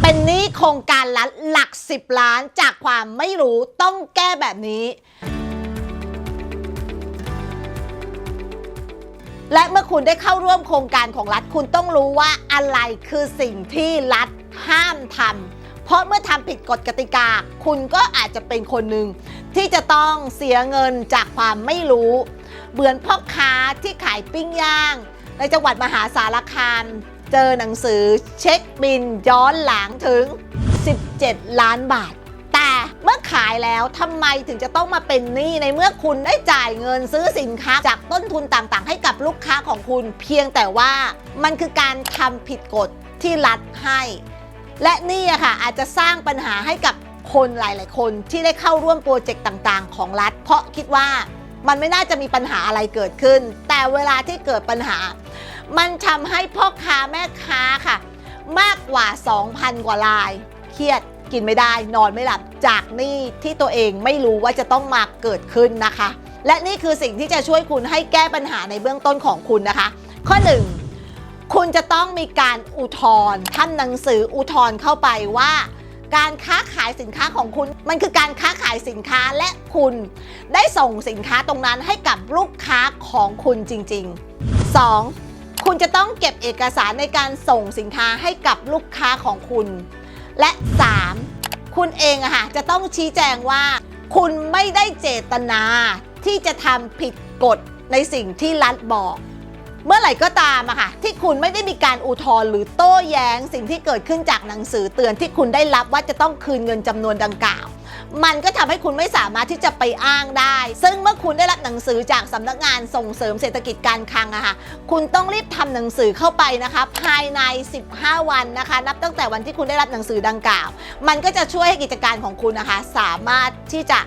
เป็นหนี้โครงการรัฐหลัก 10 ล้านจากความไม่รู้ต้องแก้แบบนี้ และเมื่อคุณได้เข้าร่วมโครงการของรัฐคุณต้องรู้ว่าอะไรคือสิ่งที่รัฐห้ามทำเพราะเมื่อทำผิดกฎกติกา คุณก็อาจจะเป็นคนหนึ่งที่จะต้องเสียเงินจากความไม่รู้ เหมือนพ่อค้าที่ขายปิ้งย่าง ในจังหวัดมหาสารคาม เจอหนังสือเช็คบินย้อนหลังถึง 17 ล้านบาท แต่เมื่อขายแล้วทำไมถึงจะต้องมาเป็นหนี้ในเมื่อคุณได้จ่ายเงินซื้อสินค้า จากต้นทุนต่างๆ ให้กับลูกค้าของคุณ เพียงแต่ว่ามันคือการทำผิดกฎที่รัฐให้ และนี่ค่ะอาจจะสร้างปัญหาให้กับคนหลาย ๆ คนที่ได้เข้าร่วมโปรเจกต์ต่าง ๆ ของรัฐ เพราะคิดว่ามันไม่น่าจะมีปัญหาอะไรเกิดขึ้น แต่เวลาที่เกิดปัญหา มันทำให้พ่อค้าแม่ค้าค่ะ มากกว่า 2,000 กว่าราย เครียดกินไม่ได้นอนไม่หลับจากหนี้ที่ตัวเองไม่รู้ว่าจะต้องมาเกิดขึ้นนะคะ และนี่คือสิ่งที่จะช่วยคุณให้แก้ปัญหาในเบื้องต้นของคุณนะคะ ข้อ 1 คุณจะต้องมีการอุทธรณ์ทำหนังสืออุทธรณ์เข้าไปว่าการค้าขายสินค้าของคุณ มันคือการค้าขายสินค้าและคุณได้ส่งสินค้าตรงนั้นให้กับลูกค้าของคุณจริง ๆ 2. คุณจะต้องเก็บเอกสารในการส่งสินค้าให้กับลูกค้าของคุณ และ 3. คุณเองอะค่ะจะต้องชี้แจงว่า คุณไม่ได้เจตนาที่จะทำผิดกฎในสิ่งที่รัฐบอก เมื่อไหร่ก็ตามอะค่ะที่คุณไม่ได้มีการอุทธรณ์หรือโต้แย้งสิ่งที่เกิดขึ้นจากหนังสือเตือนที่คุณได้รับว่าจะต้องคืนเงินจำนวนดังกล่าว มันก็ทำให้คุณไม่สามารถที่จะไปอ้างได้ ซึ่งเมื่อคุณได้รับหนังสือจากสำนักงานส่งเสริมเศรษฐกิจการคลังอะค่ะคุณต้องรีบทำหนังสือเข้าไปนะคะภายใน 15 วันนะคะ นับตั้งแต่วันที่คุณได้รับหนังสือดังกล่าว มันก็จะช่วยให้กิจการของคุณนะคะ สามารถที่จะ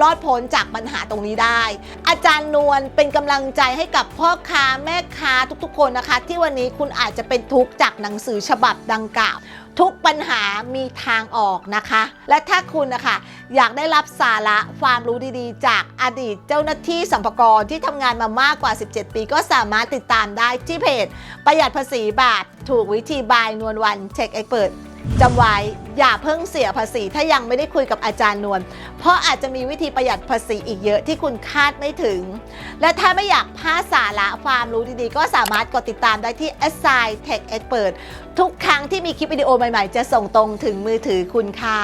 รอดพ้นจากปัญหาตรงนี้ได้ อาจารย์นวลเป็นกำลังใจให้กับพ่อค้าแม่ค้าทุกๆ คนนะคะ ที่วันนี้คุณอาจจะเป็นทุกข์จากหนังสือฉบับดังกล่าว ทุกปัญหามีทางออกนะคะ และถ้าคุณนะคะอยากได้รับสาระความรู้ดีๆ จากอดีตเจ้าหน้าที่สัมภากรที่ทำงานมามากกว่า 17 ปี ก็สามารถติดตามได้ที่เพจ ประหยัดภาษีแบบถูกวิธีบายนวลวันเช็คเอ็กเปิด จำไว้อย่าเพิ่งเสียภาษี ถ้ายังไม่ได้คุยกับอาจารย์นวลเพราะอาจจะมีวิธีประหยัดภาษีอีกเยอะที่คุณคาดไม่ถึง และถ้าไม่อยากพลาดสาระความรู้ดีๆ ก็สามารถกดติดตามได้ที่ s i Tech Expert ทุกครั้งที่มีคลิปวิดีโอใหม่ๆ จะส่งตรงถึงมือถือคุณค่ะ